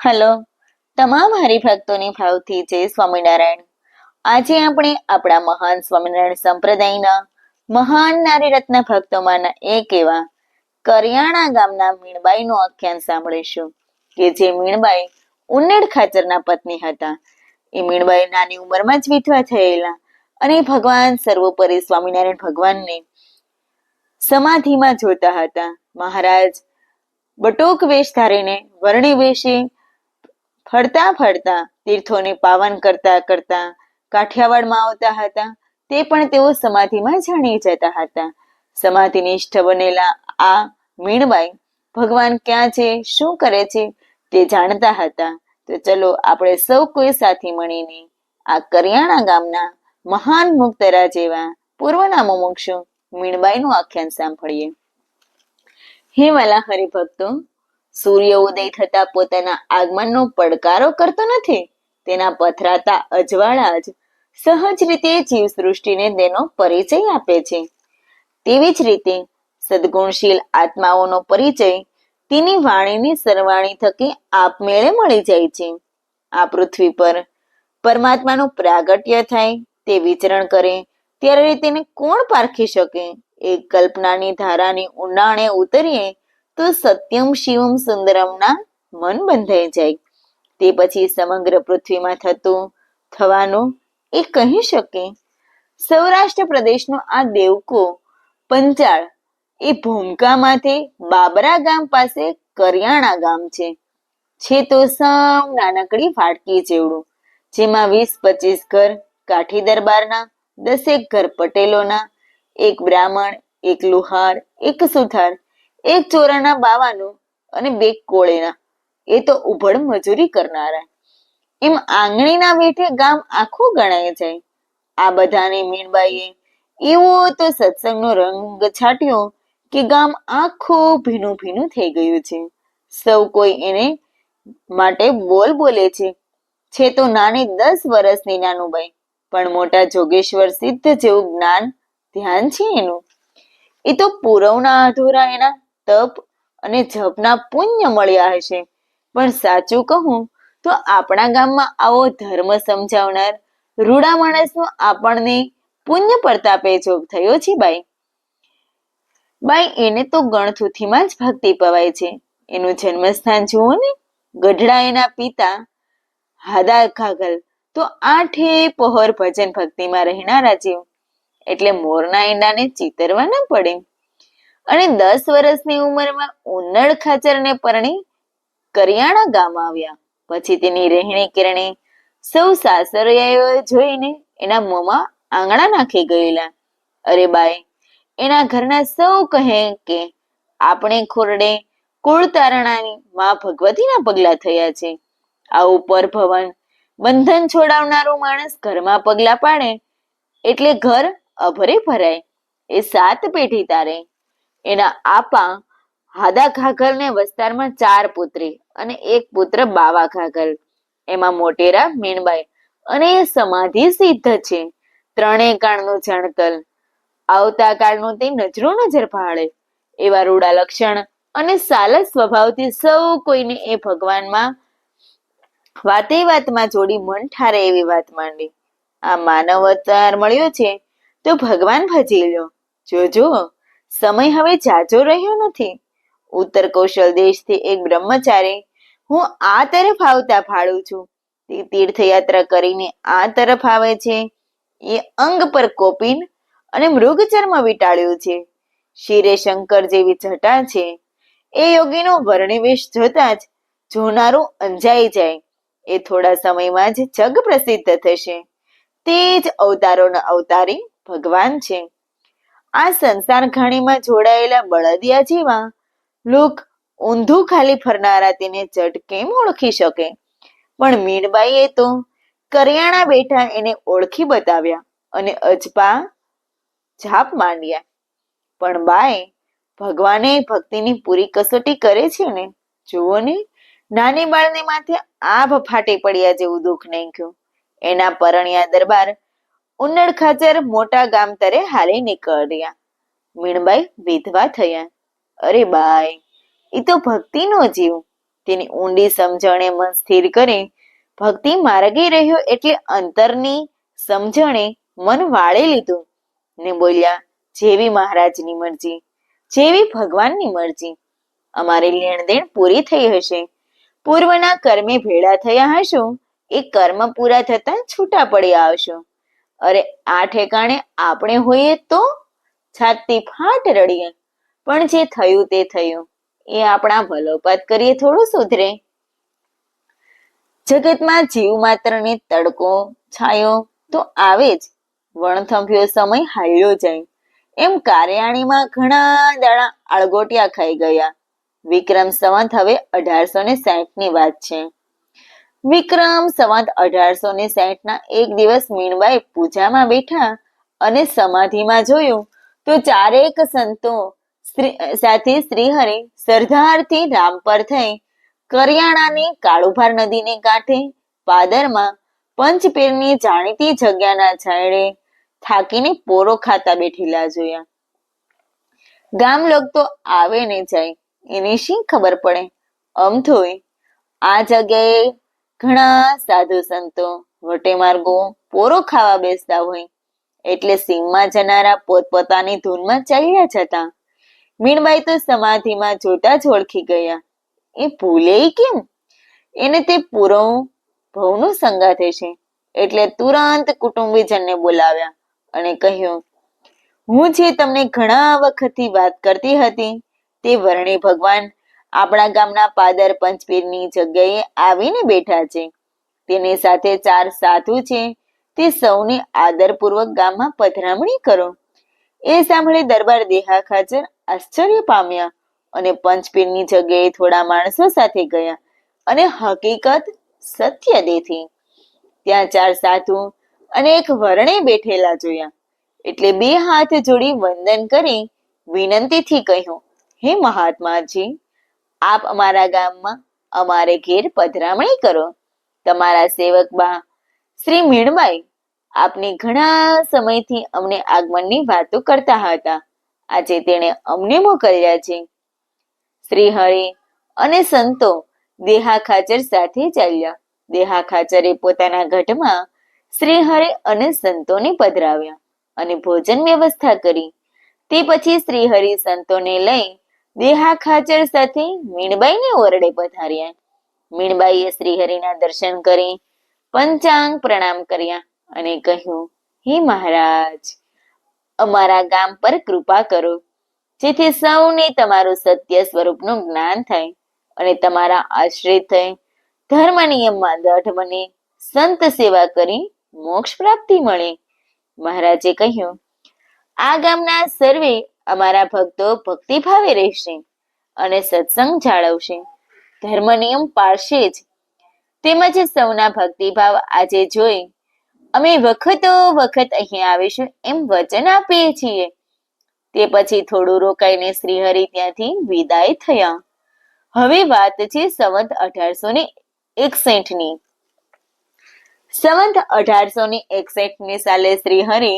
Hello, તમામ હરિભક્તોની ભાવથી જય સ્વામિનારાયણ. આજે આપણે આપણા મહાન સ્વામિનારાયણ સંપ્રદાયના મહાન નારી રત્ન ભક્તોમાંના એક એવા કરિયાણા ગામના મીણબાઈનું આખ્યાન સાંભળીશું, કે જે મીણબાઈ ઉન્નેડ ખાચરના પત્ની હતા. એ મીણબાઈ નાની ઉંમરમાં જ વિધવા થયેલા અને ભગવાન સર્વોપરી સ્વામિનારાયણ ભગવાનને સમાધિમાં જોતા હતા. મહારાજ બટોક વેશ ધારીને વર્ણી વેશે ફરતા ફરતા, તીર્થોને પાવન કરતા કરતા, કાઠિયાવાડમાં આવતા હતા, તે પણ તેઓ સમાધિમાં જાણી જતા હતા. સમાધિનિષ્ઠ બનેલા આ મીણબાઈ ભગવાન ક્યાં છે, શું કરે છે, તે જાણતા હતા. તો ચલો આપણે સૌ કોઈ સાથે મળીને આ કરિયાણા ગામના મહાન મુક્તરા જેવા પૂર્વના મુમુક્ષુ મીણબાઈનું આખ્યાન સાંભળીએ. હે વાલા હરિભક્તો સૂર્ય ઉદય થતા પોતાના આગમનનો પડકારો કરતો નથી. તેના પથરાતા અજવાળા જ સહજ રીતે જીવ સૃષ્ટિને તેનો પરિચય આપે છે. તેવી જ રીતે સદગુણશીલ આત્માઓનો પરિચય તેની વાણીની સરવાણી થકી આપમેળે મળી જાય છે. આ પૃથ્વી પર પરમાત્માનું પ્રાગટ્ય થાય, તે વિચરણ કરે, ત્યારે તેને કોણ પારખી શકે? એ કલ્પનાની ધારાની ઊંડાણે ઉતરીએ તો સત્યમ શિવમ સુંદરમના મન બંધાઈ જાય. તે પછી સમગ્ર પૃથ્વીમાં થતું થવાનું એ કહી શકે. સૌરાષ્ટ્ર પ્રદેશનો આ દેવકો પંચાળ એ ભૂમકામાંથી બાબરા ગામ પાસે કરિયાણા ગામ છે. છે તો સાવ નાનકડી ફાટકી જેવડું, જેમાં વીસ પચીસ ઘર કાઠી દરબારના, દસેક ઘર પટેલોના, એક બ્રાહ્મણ, એક લુહાર, એક સુથાર એક ચોરાના બાવાનું અને બે કોળેના. એ તો ઉભડ મજૂરી કરનારા. એમ આંગણીના વેઠે ગામ આખું ગણાય જાય. આ બધાને મીણબાઈએ એવો તો સત્સંગનો રંગ છાટ્યો કે ગામ આખું ભીનું ભીનું થઈ ગયું છે. સૌ કોઈ એને માટે બોલ બોલે છે. છે તો નાની દસ વર્ષની નાનુબાઈ, પણ મોટા જોગેશ્વર સિદ્ધ જેવું જ્ઞાન ધ્યાન છે એનું. એ તો પૂરવના અધૂરા એના. તપ અને જપના પુણ્ય મળ્યા હશે. પણ સાચું કહું તો આપણા ગામમાં આવો ધર્મ સમજાવનાર રૂડા માણસનો આપણને પુણ્ય પ્રતાપે જોગ થયો છે બાઈ. બાઈ, એને તો ગણથુથીમાં જ ભક્તિ પવાય છે. એનું જન્મસ્થાન જુઓ ને, ગઢડા એના પિતા હાદા ખાગલ તો આઠે પહોર ભજન ભક્તિમાં રહેનારા જીવ એટલે મોરના ઈંડાને ચિતરવા ના પડે. અને દસ વર્ષની ઉંમરમાં ઉન્નડ ખાચરને પરણી કરિયાણા ગામ આવ્યા. પછી તેની રહેણી કેરણી સૌ સાસરિયાઓ જોઈને એના મોંમાં આંગણા નાખી ગયેલા. અરે બાઈ, એના ઘરના સૌ કહે કે આપણે ખોરડે કુળ તારણાની માં ભગવતીના પગલા થયા છે. આ ઉપર ભવન બંધન છોડાવનારો માણસ ઘરમાં પગલા પાડે એટલે ઘર અભરે ભરાય. એ સાત પેઢી તારે. એના આપા હાદા ઘાઘલ ને વસ્તારમાં ચાર પુત્રી અને એક પુત્ર બાવા ઘાઘલ એમાં મોટેરા, મીણબાઈ અને એ સમાધિ સિદ્ધ છે. ત્રણેય કાળનું જણતલ આવતા કાળનું તે નજરો નજર ભાળે. એવા રૂડા લક્ષણ અને સાલસ સ્વભાવથી સૌ કોઈને એ ભગવાનમાં વાતે વાતમાં જોડી મન ઠારે એવી વાત માંડી. આ માનવ અવતાર મળ્યો છે તો ભગવાન ભજી લ્યો જોજો. સમય હવે જાજો રહ્યો નથી. ઉત્તર કૌશલ દેશથી એક બ્રહ્મચારી, હું આ તરફ આવતા ફાળું છું. તે તીર્થયાત્રા કરીને આ તરફ આવે છે. એ અંગ પર કોપીન અને મૃગચર્મ વીટાળ્યું છે. શિરે શંકર જેવી જટા છે. એ યોગીનો વર્ણિવેશ જોતા જ જોનારું અંજાઈ જાય. એ થોડા સમયમાં જ જગ પ્રસિદ્ધ થશે. તે જ અવતારોના અવતારી ભગવાન છે. આ સંસાર ઘાણીમાં જોડાયેલા બળદિયા જેવા. લોક ઊંધું ખાલી ફરનારા તેને ચટ કેમ ઓળખી શકે. પણ મીણબાઈએ તો કરિયાણા બેઠા એને ઓળખી બતાવ્યા અને અજપા જાપ માંડ્યા. પણ બાએ, ભગવાને ભક્તિની પૂરી કસોટી કરે છે ને? જુઓ ને, નાની બાળને માથે આભ ફાટી પડ્યા જેવું દુઃખ નાખ્યું. એના પરણ્યા દરબાર ઉન્નડ ખાચર મોટા ગામ તરે હાલી નીકળ્યા. મીણબાઈ વિધવા થયા. અરે બાઈ એ તો ભક્તિનો જીવ. તેની ઊંડી સમજણે મન સ્થિર કરી. ભક્તિ માર્ગે રહ્યો એટલે અંતરની સમજણે મન વાળી લીધું. ને બોલ્યા, જેવી મહારાજની મરજી, જેવી ભગવાનની મરજી, અમારી લેણદેણ પૂરી થઈ હશે. પૂર્વના કર્મે ભેળા થયા હશો, એ કર્મ પૂરા થતા છૂટા પડી આવશું અરે, આ ઠેકાણે આપણે હોઈએ તો છાતી ફાટ રડીએ. પણ જે થયું તે થયું. એ આપણા ભલોપાત કરીએ થોડું સુધરે. જગતમાં જીવ માત્રને તડકો, છાયો તો આવે જ. વણથંભ્યો સમય હાલ્યો જાય. એમ કાર્યાણીમાં ઘણા દાણા આળગોટિયા ખાઈ ગયા. વિક્રમ સંવત હવે અઢારસો ને સાઠની વાત છે. વિક્રમ સંવત અઢારસો ને ના એક દિવસ મીણબાઈ પૂજામાં બેઠા અને સમાધિમાં જોયું તો ચારેક સંતો સાથે શ્રીહરિ સરદારથી રામપર થઈ. કરિયાણાની કાળુભાર નદીને કાંઠે, પાદરમાં પંચપીરની જાણીતી જગ્યાના છાંયડે થાકીને પોરો ખાતા બેઠેલા જોયા. ગામ લોક તો આવે ને જાય, એની શી ખબર પડે? અમથોય આ જગ્યાએ ઘણા સાધુ સંતો વટે માર્ગો પોરો ખાવા બેસતા હોય, એટલે સીમમાં જનારા પોતપોતાની ધૂનમાં ચાલ્યા જતા. મીણબાઈ તો સમાધિમાં જોતા જ ઓળખી ગયા. એ ભૂલે કેમ? એને તે પૂરો ભવનું સંગાથે છે એટલે તુરંત કુટુંબીજનને બોલાવ્યા અને કહ્યું, હું જે તમને ઘણા વખતથી વાત કરતી હતી, તે વર્ણી ભગવાન આપણા ગામના પાદર પંચપીરની જગ્યાએ આવીને બેઠા છે. તેની સાથે ચાર સાધુ છે. તે સૌને આદરપૂર્વક ગામમાં પધરામણી કરો. એ સાંભળી દરબાર દેહા ખાચર આશ્ચર્ય પામ્યા અને પંચપીરની જગ્યાએ થોડા માણસો સાથે ગયા અને હકીકત સત્ય દેથી ત્યાં ચાર સાધુ અને એક વરણે બેઠેલા જોયા. એટલે બે હાથ જોડી વંદન કરી વિનંતીથી કહ્યું, હે મહાત્માજી આપ અમારા ગામમાં અમારે ઘેર પધરામણી કરો. તમારા સેવક બા શ્રી મીણબાઈ આપની ઘણા સમયથી અમને આગમનની વાતો કરતા હતા. આજે તેણે અમને મોકલ્યા છે. શ્રી હરિ અને સંતો દેહા ખાચર સાથે ચાલ્યા. દેહા ખાચરે પોતાના ઘટમાં શ્રી હરિ અને સંતોને પધરાવ્યા અને ભોજન વ્યવસ્થા કરી. તે પછી શ્રી હરિ સંતોને લઈ દેહા ખાચર સાથે મીણબાઈને ઓરડે પધાર્યા. મીણબાઈએ શ્રીહરિના દર્શન કરી, પંચાંગ પ્રણામ કર્યા અને કહ્યું, હે મહારાજ, અમારા ગામ પર કૃપા કરો, જેથી સૌને તમારું સત્ય સ્વરૂપનું જ્ઞાન થાય અને તમારા આશ્રિત થઈ ધર્મ નિયમમાં દઢ બને, સંત સેવા કરી મોક્ષ પ્રાપ્તિ મળે. મહારાજે કહ્યું, આ ગામના સર્વે અમારા ભક્તો ભક્તિભાવે રહેશે અને સત્સંગ જાળવશે. ધર્મ નિયમ પાળશે જ. તેમજ સૌના ભક્તિભાવ આજે જોઈ અમે વખતો વખત અહીં આવીશું એમ વચન આપીએ છીએ. તે પછી થોડું રોકાઈને શ્રીહરિ ત્યાંથી વિદાય થયા. હવે વાત છે સંવત અઢારસો ને એકસઠની. સંવત અઢારસો ને એકસઠની સાલે શ્રીહરિ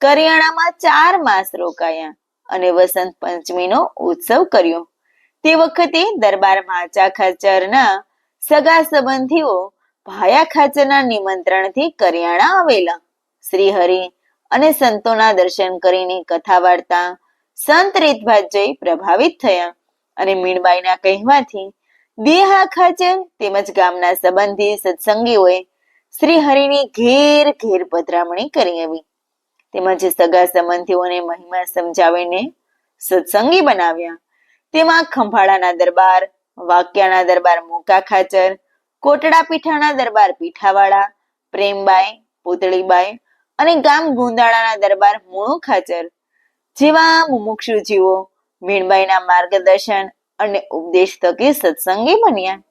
કરિયાણામાં ચાર માસ રોકાયા. અને વસંત પંચમીનો ઉત્સવ કર્યો. તે વખતે દરબાર માચા ખાચરના સગા સંબંધીઓ ભાયા ખાચરના નિમંત્રણથી કરિયાણા આવેલા. શ્રી હરિ અને સંતોના દર્શન કરીને કથા વાર્તા સંત રીતભાત જઈ પ્રભાવિત થયા અને મીણબાઈના કહેવાથી દેહા ખાચર તેમજ ગામના સંબંધી સત્સંગીઓએ શ્રી હરિની ઘેર ઘેર પધરામણી કરી આવી. તેમજ સગા સંબંધીઓને મહિમા સમજાવીને સત્સંગી બનાવ્યા. તેમાં ખંભાળાના દરબાર, વાક્યાના દરબાર મોકા ખાચર, કોટડા પીઠાના દરબાર પીઠાવાળા, પ્રેમબાઈ, પુતળીબાઈ અને ગામ ગુંદાળાના દરબાર મૂળો ખાચર. જેવા મુમુક્ષુજીવો મીણબાઈના માર્ગદર્શન અને ઉપદેશ થકી સત્સંગી બન્યા.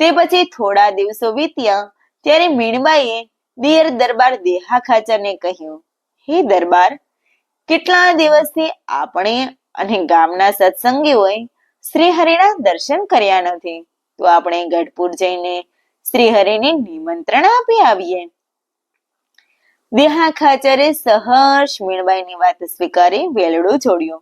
તે પછી થોડા દિવસો વીત્યા ત્યારે મીણબાઈએ દિયર દરબાર દેહા ખાચરને કહ્યું હે દરબાર, કેટલા દિવસથી આપણે અને ગામના સત્સંગીઓએ શ્રી હરિના દર્શન કર્યા નથી? તો આપણે ગઢપુર જઈને શ્રી હરિને નિમંત્રણ આપી આવીએ. દેહા ખાચરે સહર્ષ મીણબાઈની વાત સ્વીકારી વેલડો જોડ્યો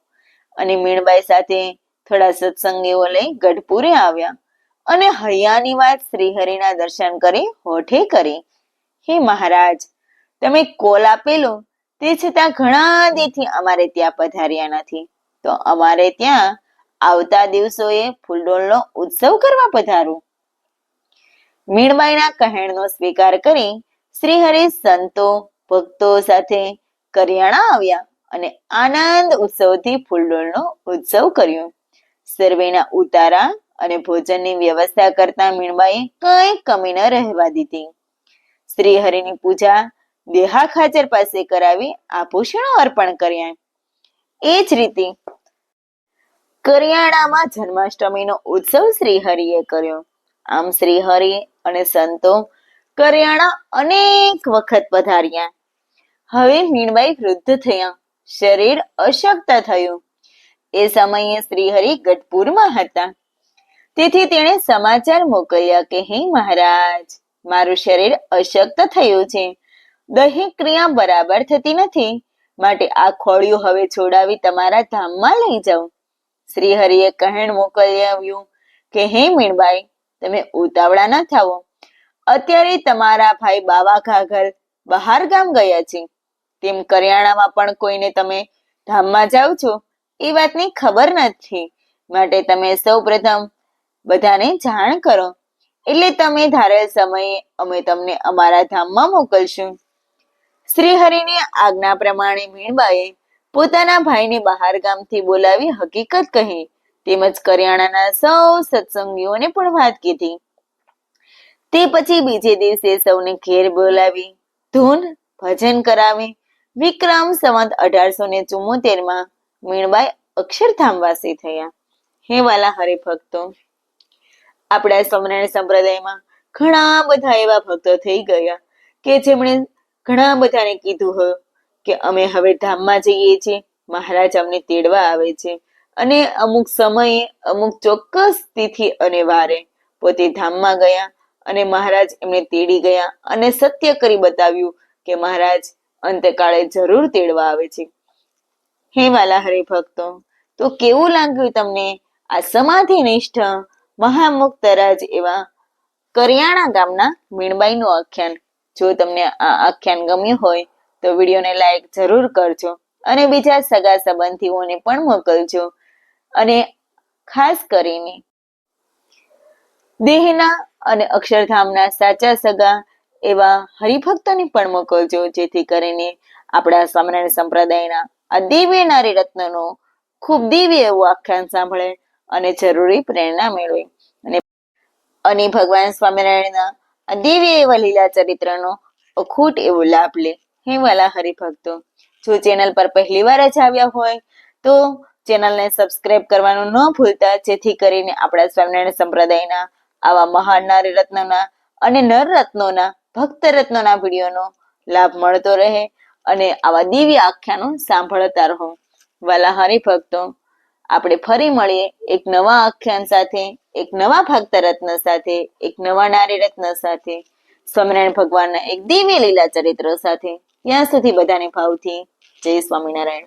અને મીણબાઈ સાથે થોડા સત્સંગીઓ લઈ ગઢપુરે આવ્યા અને હૈયાની વાત શ્રીહરિના દર્શન કરી હોઠે કરી. હે મહારાજ, તમે કોલ આપેલો તે છતાં ઘણા દેથી અમારે ત્યાં પધાર્યા નથી. તો અમારે ત્યાં આવતા દિવસોએ ફૂલડોળનો ઉત્સવ કરવા પધારું. મીણબાઈના કહેણનો સ્વીકાર કરી શ્રીહરિ સંતો, ભક્તો સાથે કરિયાણા આવ્યા અને આનંદ ઉત્સવથી ફૂલડોળનો ઉત્સવ કર્યો. સર્વેના ઉતારા અને ભોજનની વ્યવસ્થા કરતા મીણબાઈએ કઈ કમી ન રહેવા દીધી. શ્રીહરિની પૂજા દેહા ખાચર પાસે કરાવી આભૂષણો અર્પણ કર્યા. એ જ રીતે કરિયાણામાં જન્માષ્ટમીનો ઉત્સવ શ્રીહરિએ કર્યો. આમ શ્રીહરિ અને સંતો કરિયાણા અનેક વખત પધાર્યા. હવે મીણબાઈ વૃદ્ધ થયા. શરીર અશક્ત થયું. એ સમયે શ્રીહરિ ગઢપુરમાં હતા. તેથી તેણે સમાચાર મોકલ્યા કે, હે મહારાજ, મારું શરીર અશક્ત થયું છે. દૈહિક ક્રિયા બરાબર થતી નથી. માટે આ ખોળિયું હવે છોડાવી તમારા ધામમાં લઈ જાઓ. શ્રીહરિએ કહેણ મોકલ્યું કે, હે મીણબાઈ, તમે ઉતાવળા ન થાવો અત્યારે તમારા ભાઈ બાવા ઘાઘલ બહાર ગામ ગયા છે. તેમ કરિયાણામાં પણ કોઈને તમે ધામમાં જાઓ છો, એ વાતની ખબર નથી. માટે તમે સૌ પ્રથમ બધાને જાણ કરો. એટલે તમે ધારેલ સમયે અમે તમને અમારા ધામમાં મોકલશું. શ્રીહરિની આજ્ઞા પ્રમાણે મીણબાએ પોતાના ભાઈને બહાર ગામથી બોલાવી હકીકત કહી. તેમજ કરિયાણાના સૌ સત્સંગીઓને પણ વાત કીધી. તે પછી બીજે દિવસે સૌને ઘેર બોલાવી, ધૂન, ભજન કરાવી. વિક્રમ સંવત અઢારસો ને ચુમ્મોતેરમાં મીણબાઈ અક્ષરધામવાસી થયા. હે વાલા હરિભક્તો આપણા સ્વામિનારાયણ સંપ્રદાયમાં ઘણા બધા એવા ભક્તો થઈ ગયા કે જેમણે ઘણા બધાને કીધું હોય કે અમે હવે ધામમાં જઈએ છીએ, મહારાજ અમને તેડવા આવે છે. અને અમુક સમયે અમુક ચોક્કસ તિથિ અને વારે પોતે ધામમાં ગયા અને મહારાજ એમને તેડી ગયા અને સત્ય કરી બતાવ્યું કે મહારાજ અંતકાળે જરૂર તેડવા આવે છે. હે વાલા હરિભક્તો તો કેવું લાગ્યું તમને? આ સમાધિ નિષ્ઠ મહામુક્તરાજ એવા કરિયાણા ગામના મીણબાઈનું આખ્યાન? જો તમને આ આખ્યાન ગમ્યું હોય, તો વિડીયોને લાઈક જરૂર કરજો અને બીજા સગા સંબંધીઓને પણ મોકલજો. અને ખાસ કરીને દેહના અને અક્ષરધામના સાચા સગા એવા હરિભક્તોને પણ મોકલજો, જેથી કરીને આપણા સામાન્ય સંપ્રદાયના આ દિવ્ય નારી રત્નનો ખૂબ દિવ્ય એવું આખ્યાન સાંભળે અને જરૂરી પ્રેરણા મેળવે. અને ભગવાન સ્વામિનારાયણના આ દિવ્ય એવા લીલા ચરિત્રનો અખૂટ એવો લાભ લે. હે વાલા હરિભક્તો, જો ચેનલ પર પહેલી વાર જ આવ્યા હોય, તો ચેનલને સબસ્ક્રાઇબ કરવાનું ન ભૂલતા, જેથી કરીને આપણા સ્વામિનારાયણ સંપ્રદાયના આવા મહાન નારી રત્નોના અને નર રત્નોના, ભક્ત રત્નોના વિડીયોનો લાભ મળતો રહે અને આવા દિવ્ય આખ્યાનો સાંભળતા રહો. વાલા હરિભક્તો આપણે ફરી મળીએ એક નવા આખ્યાન સાથે, એક નવા ભક્ત રત્ન સાથે, એક નવા નારી રત્ન સાથે. સ્વામિનારાયણ ભગવાનના એક દિવ્ય લીલા ચરિત્ર સાથે. ત્યાં સુધી બધાને ભાવથી જય સ્વામિનારાયણ.